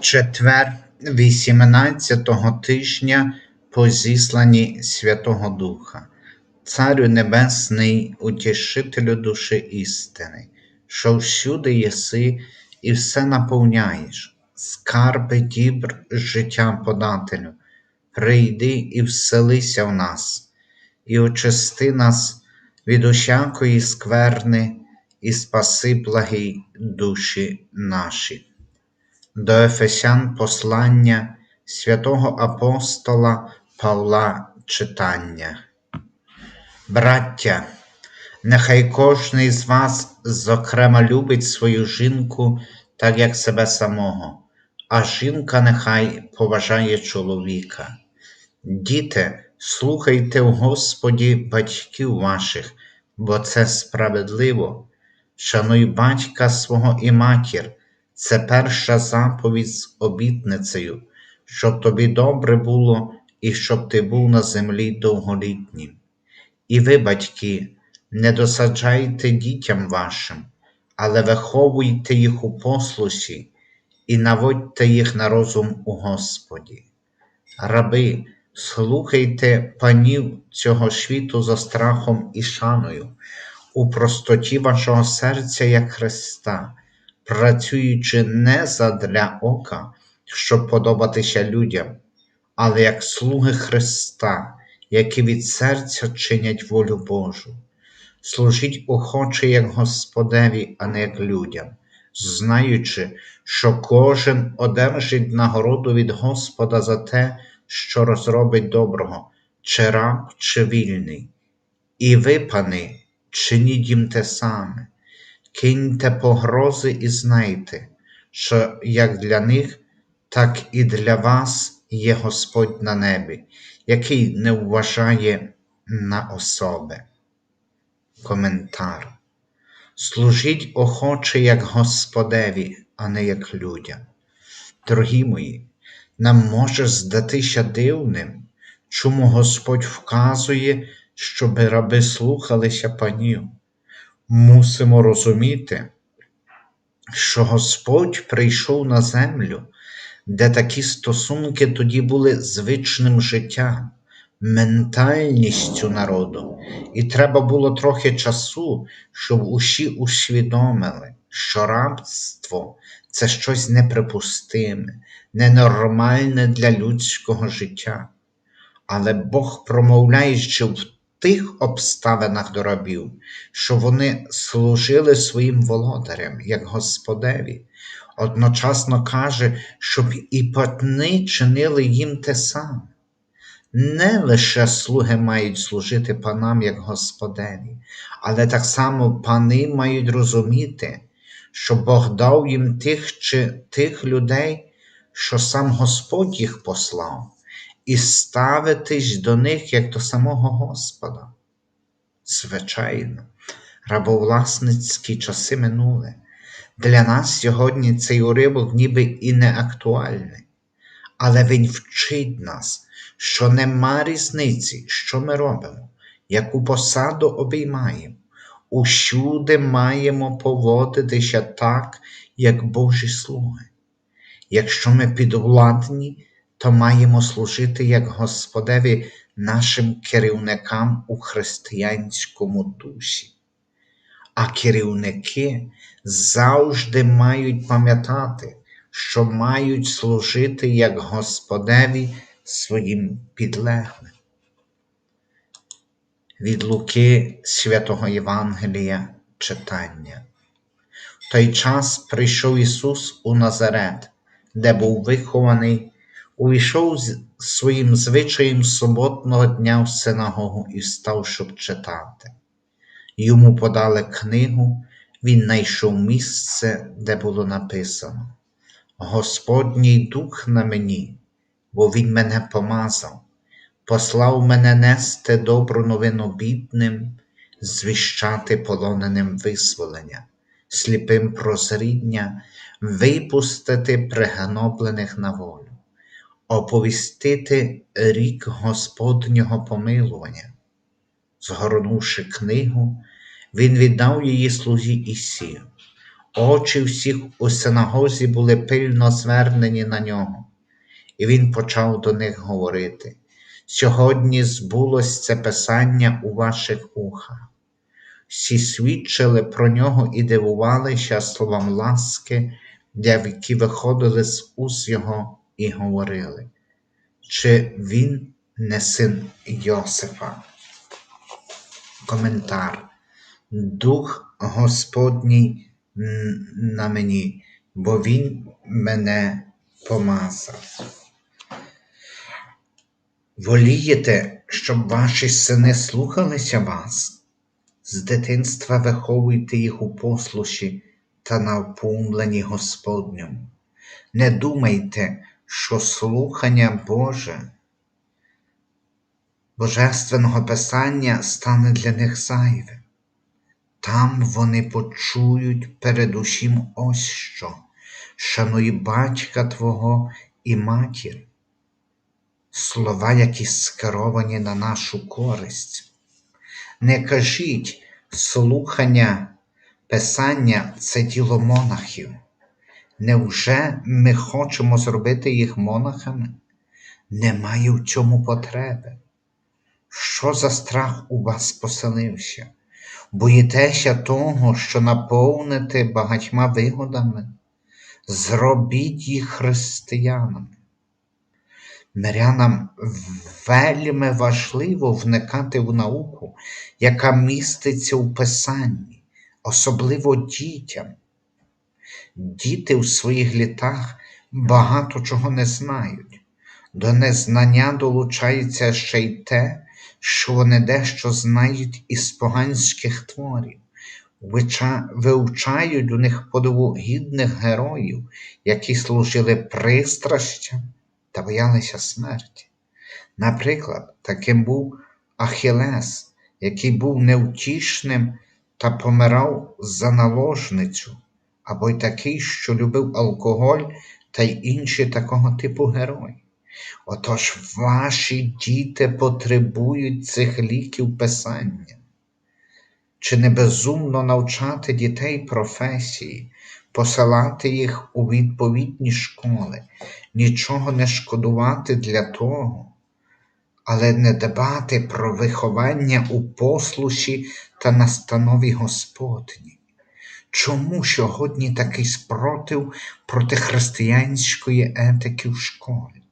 Четвер 18-го тижня по зісланні Святого Духа, Царю Небесний, утішителю душі істини, що всюди єси і все наповняєш, скарби дібр життя подателю, прийди і вселися в нас, і очисти нас від усякої скверни, і спаси благі душі наші до Ефесян послання святого апостола Павла читання. Браття, нехай кожний з вас, зокрема, любить свою жінку, так як себе самого, а жінка нехай поважає чоловіка. Діти, слухайте в Господі батьків ваших, бо це справедливо. Шануй батька свого і матір. Це перша заповідь з обітницею, щоб тобі добре було і щоб ти був на землі довголітнім. І ви, батьки, не досаджайте дітям вашим, але виховуйте їх у послусі і наводьте їх на розум у Господі. Раби, слухайте панів цього світу за страхом і шаною, у простоті вашого серця як Христа працюючи не задля ока, щоб подобатися людям, але як слуги Христа, які від серця чинять волю Божу. Служіть охоче як Господеві, а не як людям, знаючи, що кожен одержить нагороду від Господа за те, що розробить доброго, чи раб, чи вільний. І ви, пани, чиніть їм те саме киньте погрози і знайте, що як для них, так і для вас є Господь на небі, який не вважає на особи. Коментар. Служіть охоче, як Господеві, а не як людям. Дорогі мої, нам може здатися дивним, чому Господь вказує, щоб раби слухалися панів мусимо розуміти, що Господь прийшов на землю, де такі стосунки тоді були звичним життям, ментальністю народу, і треба було трохи часу, щоб усі усвідомили, що рабство це щось неприпустиме, ненормальне для людського життя. Але Бог, промовляючи в тих обставинах до рабів, що вони служили своїм володарям, як Господеві, одночасно каже, щоб і патни чинили їм те саме. Не лише слуги мають служити панам як Господеві, але так само пани мають розуміти, що Бог дав їм тих чи тих людей, що сам Господь їх послав і ставитись до них як до самого Господа. Звичайно, рабовласницькі часи минули. Для нас сьогодні цей уривок ніби і не актуальний, але він вчить нас, що нема різниці, що ми робимо, яку посаду обіймаємо. Усюди маємо поводитися так, як Божі слуги. Якщо ми підвладні, то маємо служити як Господеві нашим керівникам у християнському дусі. А керівники завжди мають пам'ятати, що мають служити як Господеві своїм підлеглим. Від Луки святого Євангелія читання. В той час прийшов Ісус у Назарет, де був вихований увійшов з своїм звичаєм суботного дня в синагогу і став, щоб читати. Йому подали книгу, він знайшов місце, де було написано: Господній дух на мені, бо Він мене помазав, послав мене нести добру новину бідним, звіщати полоненим визволення, сліпим прозріння, випустити пригноблених на волю оповістити рік Господнього помилування. Згорнувши книгу, він віддав її слузі і сів. Очі всіх у синагозі були пильно звернені на нього, і він почав до них говорити: Сьогодні збулось це писання у ваших ухах. Всі свідчили про нього і дивувалися словам ласки, які виходили з уст його, і говорили, чи він не син Йосифа. Коментар. Дух Господній на мені, бо Він мене помазав. Волієте, щоб ваші сини слухалися вас? З дитинства виховуйте їх у послуші та навпумленні Господньому. Не думайте, що слухання Боже, Божественного Писання стане для них зайвим. Там вони почують передусім ось що, шануй батька Твого і матір, слова, які скеровані на нашу користь. Не кажіть, слухання Писання це діло монахів. Невже ми хочемо зробити їх монахами? Немає в цьому потреби. Що за страх у вас поселився? Боїтеся того, що наповните багатьма вигодами? Зробіть їх християнами. Мирянам вельми важливо вникати в науку, яка міститься у Писанні, особливо дітям. Діти в своїх літах багато чого не знають. До незнання долучається ще й те, що вони дещо знають із поганських творів, вивчають у них подобу гідних героїв, які служили пристрастям та боялися смерті. Наприклад, таким був Ахілес, який був невтішним та помирав за наложницю, або й такий, що любив алкоголь та й інші такого типу герої. Отож ваші діти потребують цих ліків писання. Чи не безумно навчати дітей професії, посилати їх у відповідні школи, нічого не шкодувати для того, але не дбати про виховання у послуші та настанові Господні? Чому сьогодні такий спротив проти християнської етики в школі?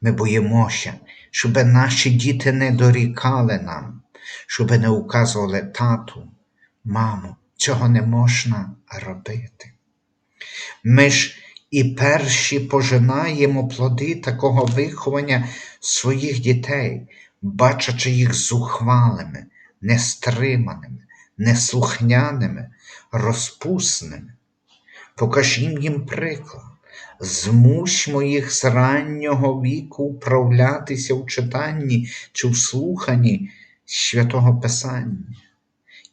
Ми боїмося, щоб наші діти не дорікали нам, щоб не указували тату, маму, цього не можна робити. Ми ж і перші пожинаємо плоди такого виховання своїх дітей, бачачи їх зухвалими, нестриманими, неслухняними, розпусними. Покажімо їм приклад. Змусьмо їх з раннього віку вправлятися в читанні чи в слуханні святого Писання.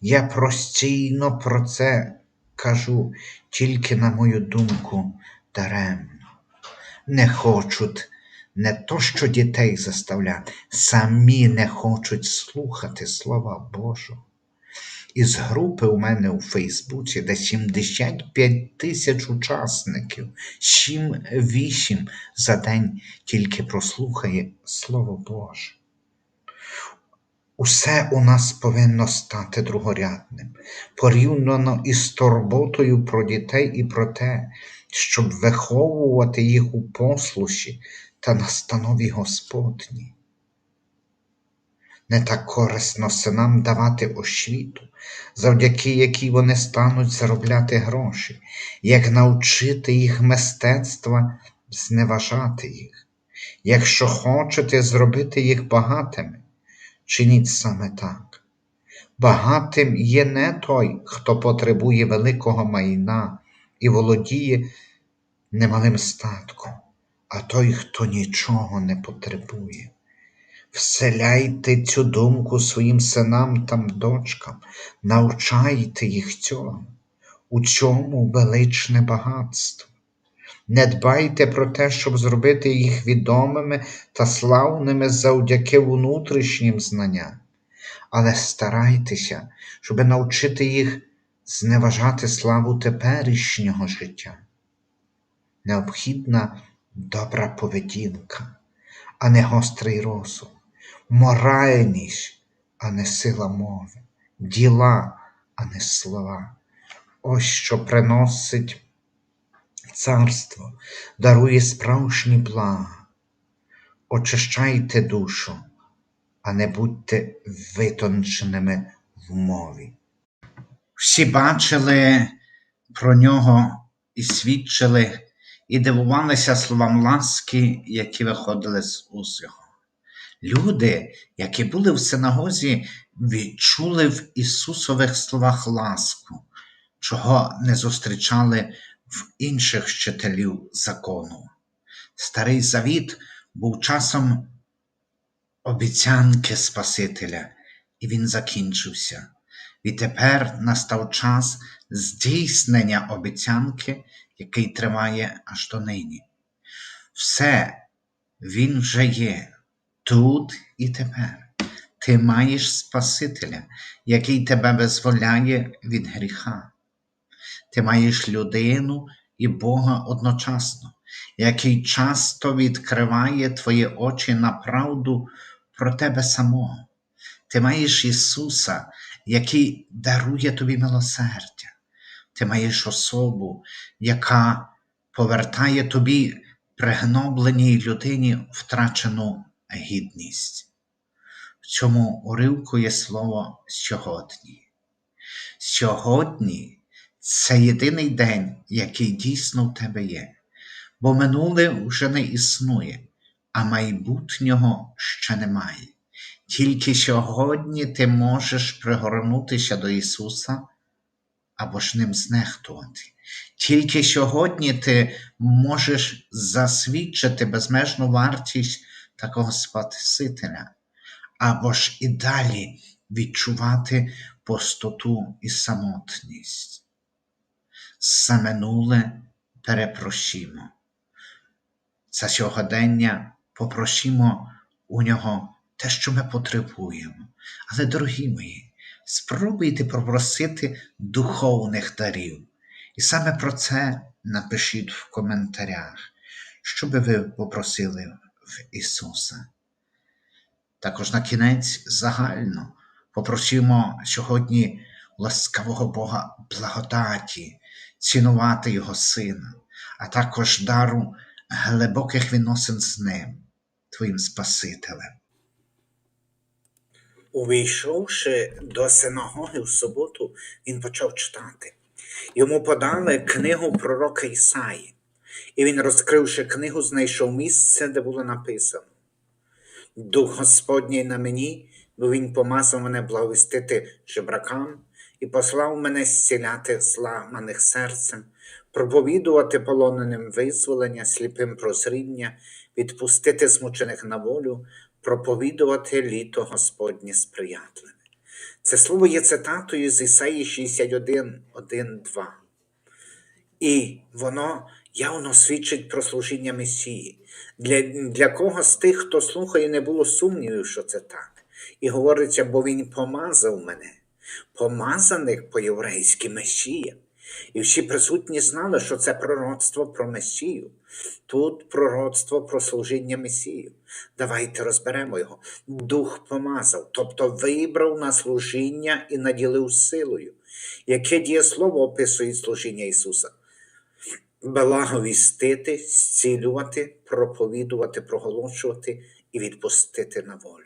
Я простійно про це кажу, тільки, на мою думку, даремно. Не хочуть не то, що дітей заставляти, самі не хочуть слухати Слова Божого. Із групи у мене у Фейсбуці, де 75 тисяч учасників, 7-8 за день тільки прослухає Слово Боже. Усе у нас повинно стати другорядним, порівняно із турботою про дітей і про те, щоб виховувати їх у послуші та настанові Господній. Не так корисно синам давати освіту, завдяки якій вони стануть заробляти гроші, як навчити їх мистецтва зневажати їх. Якщо хочете зробити їх багатими, чиніть саме так. Багатим є не той, хто потребує великого майна і володіє немалим статком, а той, хто нічого не потребує. Вселяйте цю думку своїм синам та дочкам, навчайте їх цьому, у цьому величне багатство. Не дбайте про те, щоб зробити їх відомими та славними завдяки внутрішнім знанням, але старайтеся, щоб навчити їх зневажати славу теперішнього життя. Необхідна добра поведінка, а не гострий розум, моральність, а не сила мови, діла, а не слова. Ось що приносить царство, дарує справжні блага. Очищайте душу, а не будьте витонченими в мові. Всі бачили про нього і свідчили, і дивувалися словам ласки, які виходили з уст його. Люди, які були в синагозі, відчули в Ісусових словах ласку, чого не зустрічали в інших вчителів закону. Старий Завіт був часом обіцянки Спасителя, і він закінчився. Відтепер настав час здійснення обіцянки, який триває аж до нині. Все він вже є тут і тепер. Ти маєш Спасителя, який тебе визволяє від гріха. Ти маєш людину і Бога одночасно, який часто відкриває твої очі на правду про тебе самого. Ти маєш Ісуса, який дарує тобі милосердя. Ти маєш особу, яка повертає тобі пригнобленій людині втрачену гідність. В цьому уривку є слово сьогодні. Сьогодні це єдиний день, який дійсно в тебе є, бо минуле вже не існує, а майбутнього ще немає. Тільки сьогодні ти можеш пригорнутися до Ісуса або ж ним знехтувати. Тільки сьогодні ти можеш засвідчити безмежну вартість такого Спасителя, або ж і далі відчувати пустоту і самотність. За минуле перепросімо. За сьогодення попросімо у нього те, що ми потребуємо. Але, дорогі мої, спробуйте попросити духовних дарів. І саме про це напишіть в коментарях, що би ви попросили в Ісуса. Також на кінець загально попросимо сьогодні ласкавого Бога благодаті, цінувати Його Сина, а також дару глибоких відносин з Ним, Твоїм Спасителем. Увійшовши до синагоги в суботу, він почав читати. Йому подали книгу пророка Ісаї, і він, розкривши книгу, знайшов місце, де було написано: Дух Господній на мені, бо Він помазав мене благовістити жебракам і послав мене зціляти зламаних серцем, проповідувати полоненим визволення, сліпим прозріння, відпустити змучених на волю, проповідувати літо Господнє сприятливе. Це слово є цитатою з Ісаї 61, 1, 2. І воно явно свідчить про служіння Месії. Для, для кого з тих, хто слухає, не було сумнівів, що це так. І говориться, бо Він помазав мене, помазаних по-єврейськи Месія. І всі присутні знали, що це пророцтво про Месію. Тут пророцтво про служіння Месію. Давайте розберемо його. Дух помазав, тобто вибрав на служіння і наділив силою. Яке дієслово описує служіння Ісуса? Благовістити, зцілювати, проповідувати, проголошувати і відпустити на волю.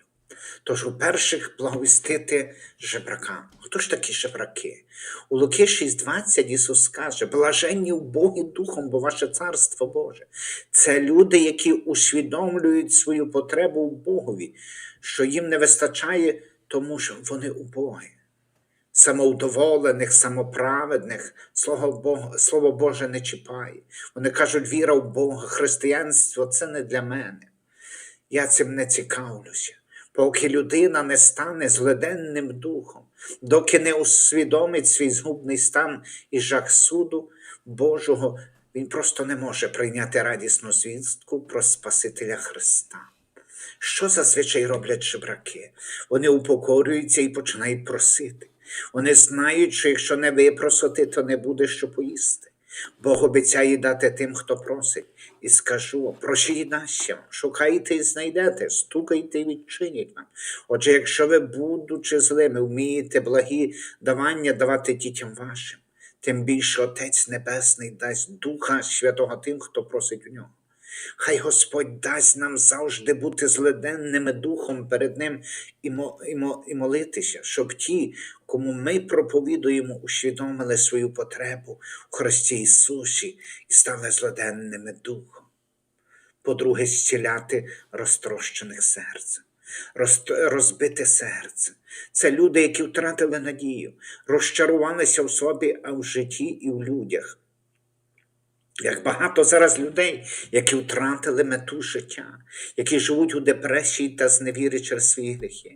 Тож у перших благовістити жебракам. Хто ж такі жебраки? У Луки 6.20 Ісус каже, блаженні в Богі Духом, бо ваше царство Боже. Це люди, які усвідомлюють свою потребу в Богові, що їм не вистачає, тому що вони убогі. Самовдоволених, самоправедних, слово, Бога, слово Боже не чіпає. Вони кажуть, віра в Бога, християнство це не для мене. Я цим не цікавлюся поки людина не стане злиденним духом, доки не усвідомить свій згубний стан і жах суду Божого, він просто не може прийняти радісну звістку про Спасителя Христа. Що зазвичай роблять жебраки? Вони упокорюються і починають просити. Вони знають, що якщо не випросити, то не буде що поїсти. Бог обіцяє дати тим, хто просить. І скажу, просіть дасть шукайте і знайдете, стукайте і відчинять вам. Отже, якщо ви, будучи злими, вмієте благі давання давати дітям вашим, тим більше Отець Небесний дасть Духа Святого тим, хто просить у нього. Хай Господь дасть нам завжди бути злиденними духом перед Ним і, мо, і, мо, і молитися, щоб ті, кому ми проповідуємо, усвідомили свою потребу в Христі Ісусі і стали злиденними духом. По-друге, зціляти розтрощених. Роз- Розбите серце. Це люди, які втратили надію, розчарувалися в собі, а в житті і в людях. Як багато зараз людей, які втратили мету життя, які живуть у депресії та зневірі через свої гріхи.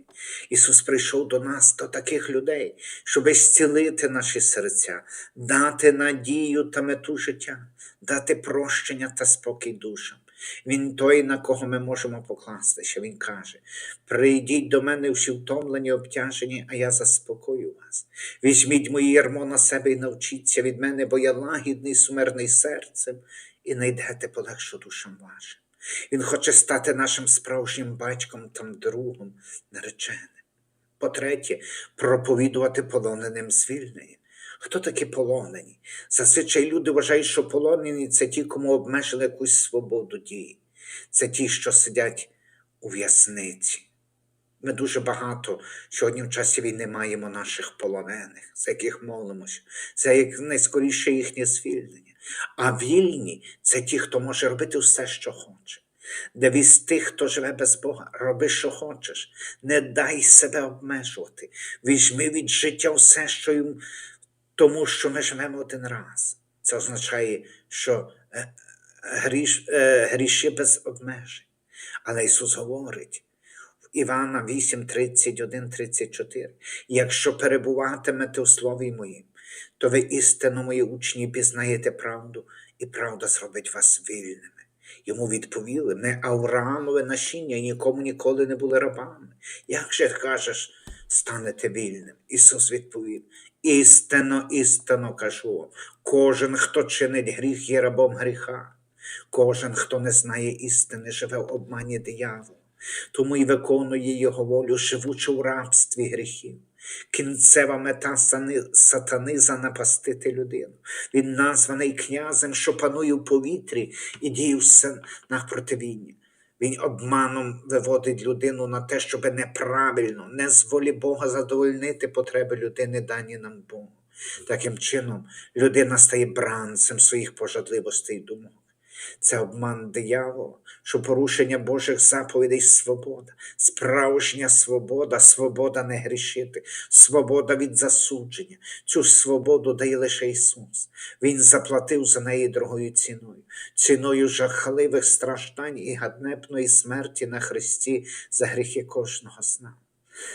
Ісус прийшов до нас, до таких людей, щоб зцілити наші серця, дати надію та мету життя, дати прощення та спокій душам. Він той, на кого ми можемо покластися. Він каже: Прийдіть до мене всі втомлені, обтяжені, а я заспокою вас. Візьміть моє ярмо на себе і навчіться від мене, бо я лагідний, сумирний серцем, і найдете полегшу душам вашим. Він хоче стати нашим справжнім батьком та другом, нареченим. По-третє, проповідувати полоненим звільнення. Хто такі полонені? Зазвичай люди вважають, що полонені це ті, кому обмежили якусь свободу дії. Це ті, що сидять у в'язниці. Ми дуже багато сьогодні в часі війни маємо наших полонених, за яких молимося, за як найскоріше їхнє звільнення. А вільні це ті, хто може робити все, що хоче. Де віз тих, хто живе без Бога, роби, що хочеш, не дай себе обмежувати. Візьми від життя все, що їм, тому що ми живемо один раз. Це означає, що е, гріш, е, гріші без обмежень. Але Ісус говорить в Івана 8, 31, 34. Якщо перебуватимете у Слові Моїм, то ви істинно мої учні пізнаєте правду, і правда зробить вас вільними. Йому відповіли: ми Авраамове насіння і нікому ніколи не були рабами. Як же кажеш, станете вільним? Ісус відповів: істинно, істинно кажу вам, кожен, хто чинить гріх, є рабом гріха. Кожен, хто не знає істини, живе в обмані диявола, тому й виконує його волю, живучи у рабстві гріхів. Кінцева мета сатани занапастити людину. Він названий князем, що панує в повітрі і діє все на противіння. Він обманом виводить людину на те, щоб неправильно, не з волі Бога задовольнити потреби людини, дані нам Богу. Таким чином, людина стає бранцем своїх пожадливостей і думок. Це обман диявола, що порушення Божих заповідей свобода, справжня свобода, свобода не грішити, свобода від засудження. Цю свободу дає лише Ісус. Він заплатив за неї дорогою ціною, ціною жахливих страждань і гаднепної смерті на Христі за гріхи кожного з нас.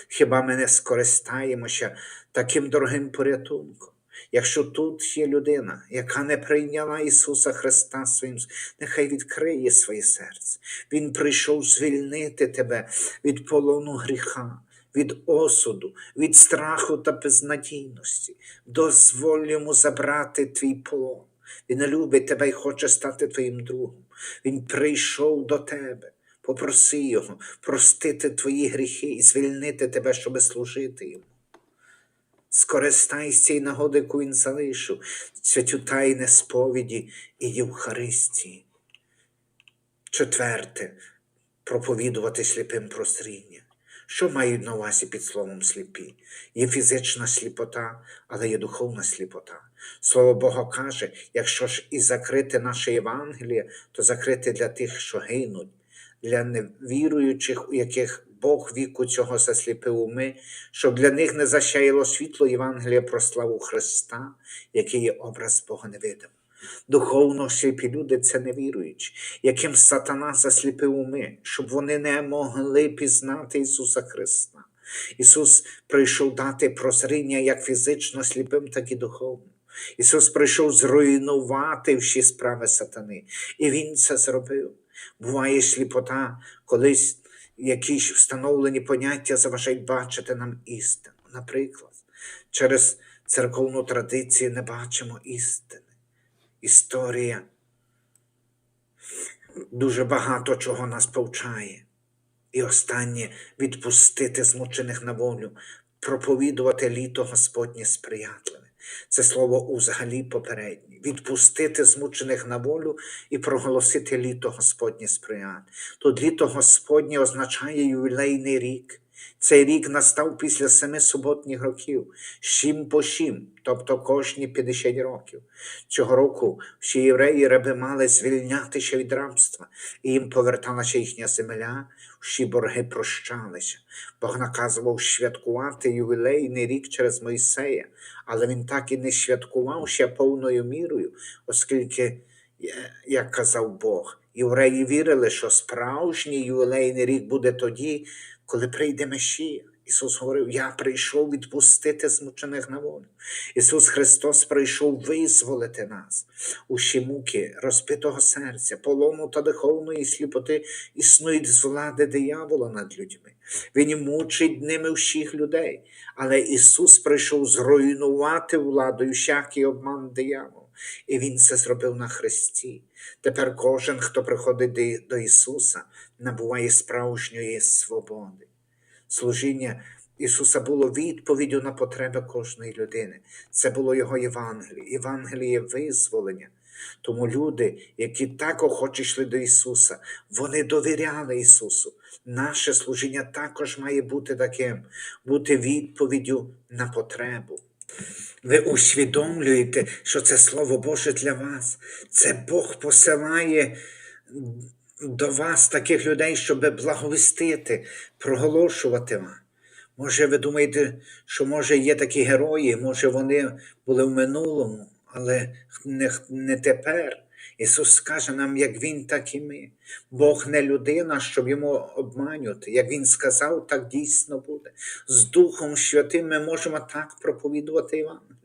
Хіба ми не скористаємося таким дорогим порятунком? Якщо тут є людина, яка не прийняла Ісуса Христа своїм, нехай відкриє своє серце. Він прийшов звільнити тебе від полону гріха, від осуду, від страху та безнадійності. Дозволь йому забрати твій полон. Він любить тебе і хоче стати твоїм другом. Він прийшов до тебе. Попроси Його простити твої гріхи і звільнити тебе, щоб служити йому. Скористайся цієї нагоди, яку він залишив, святю тайне сповіді і Євхаристії. Четверте, проповідувати сліпим прозріння. Що мають на увазі під словом сліпі? Є фізична сліпота, але є духовна сліпота. Слово Бога каже, якщо ж і закрити наше Євангеліє, то закрити для тих, що гинуть, для невіруючих, у яких Бог віку цього засліпив уми, щоб для них не засяяло світло Євангелія про славу Христа, який є образ Бога невидимого. Духовно сліпі люди це невіруючі, яким сатана засліпив уми, щоб вони не могли пізнати Ісуса Христа. Ісус прийшов дати прозріння як фізично сліпим, так і духовно. Ісус прийшов зруйнувати всі справи сатани, і Він це зробив. Буває сліпота, колись якісь встановлені поняття заважають бачити нам істину. Наприклад, Через церковну традицію не бачимо істини. Історія дуже багато чого нас повчає. І останнє відпустити змучених на волю, проповідувати літо Господнє сприятливе. Це слово взагалі попереднє. Відпустити змучених на волю і проголосити літо Господнє сприяти. Тут літо Господнє означає ювілейний рік. Цей рік настав після семи суботніх років, сім по сім, тобто кожні 50 років. Цього року всі євреї раби мали звільнятися від рабства, і їм поверталася їхня земля, всі борги прощалися. Бог наказував святкувати ювілейний рік через Мойсея, але він так і не святкував ще повною мірою, оскільки, як казав Бог, євреї вірили, що справжній ювілейний рік буде тоді, коли прийде Месія. Ісус говорив: Я прийшов відпустити змучених на волю. Ісус Христос прийшов визволити нас. Усі муки розбитого серця, полону та духовної сліпоти існують з влади диявола над людьми. Він мучить ними всіх людей. Але Ісус прийшов зруйнувати владою всякий обман диявола. І Він це зробив на Христі. Тепер кожен, хто приходить до Ісуса, набуває справжньої свободи. Служіння Ісуса було відповіддю на потреби кожної людини. Це було Його Євангеліє, Євангеліє визволення. Тому люди, які так охоче йшли до Ісуса, вони довіряли Ісусу. Наше служіння також має бути таким, бути відповіддю на потребу. Ви усвідомлюєте, що це Слово Боже для вас. Це Бог посилає до вас таких людей, щоб благовістити, проголошувати вам. Може, ви думаєте, що може є такі герої, може вони були в минулому, але не, не тепер. Ісус скаже нам, як Він, так і ми. Бог не людина, щоб йому обманювати. Як Він сказав, так дійсно буде. З Духом Святим ми можемо так проповідувати Євангелію.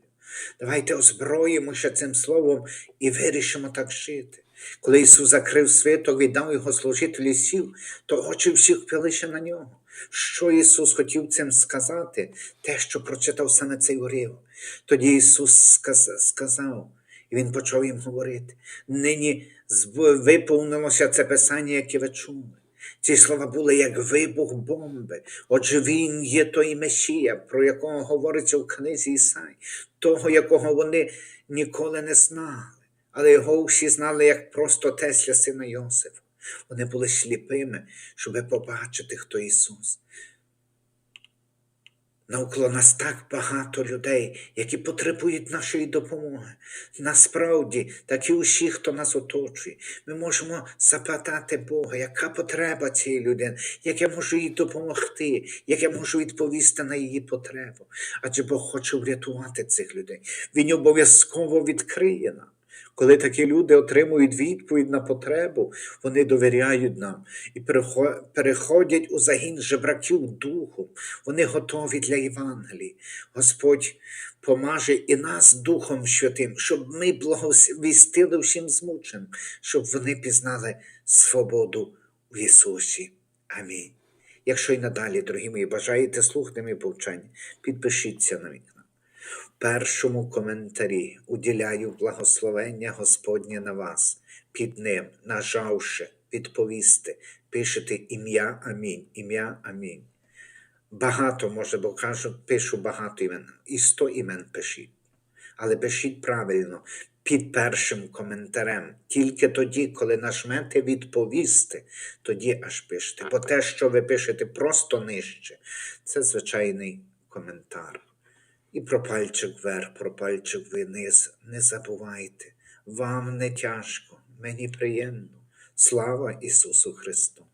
Давайте озброїмося цим словом і вирішимо так жити. Коли Ісус закрив свиток, віддав його служителю і сів, то очі всіх впилися на нього. Що Ісус хотів цим сказати, те, що прочитав саме цей уривок. Тоді Ісус сказав, і Він почав їм говорити: нині виповнилося це писання, яке ви чули. Ці слова були як вибух бомби. Отже, він є той Месія, про якого говориться в книзі Ісай, того, якого вони ніколи не знали, але його всі знали як просто Тесля сина Йосифа. Вони були сліпими, щоб побачити, хто Ісус. Навколо нас так багато людей, які потребують нашої допомоги. Насправді, так і усі, хто нас оточує, ми можемо запитати Бога, яка потреба цієї людини, як я можу їй допомогти, як я можу відповісти на її потребу. Адже Бог хоче врятувати цих людей. Він обов'язково відкриє нам. Коли такі люди отримують відповідь на потребу, вони довіряють нам і переходять у загін жебраків духом. Вони готові для Євангелії. Господь помаже і нас Духом Святим, щоб ми благовістили всім змученим, щоб вони пізнали свободу в Ісусі. Амінь. Якщо й надалі, дорогі мої, бажаєте слухати мої повчання, підпишіться на мій канал. В першому коментарі уділяю благословення Господнє на вас. Під ним, нажавши відповісти, пишете ім'я Амінь, ім'я Амінь. Багато, може, бо кажуть, пишу багато імен. І сто імен пишіть. Але пишіть правильно під першим коментарем. Tільки тоді, коли нажмете відповісти, тоді аж пишете. Бо те, що ви пишете просто нижче, це звичайний коментар. І про пальчик вверх, про пальчик вниз. Не забувайте. Вам не тяжко, мені приємно. Слава Ісусу Христу!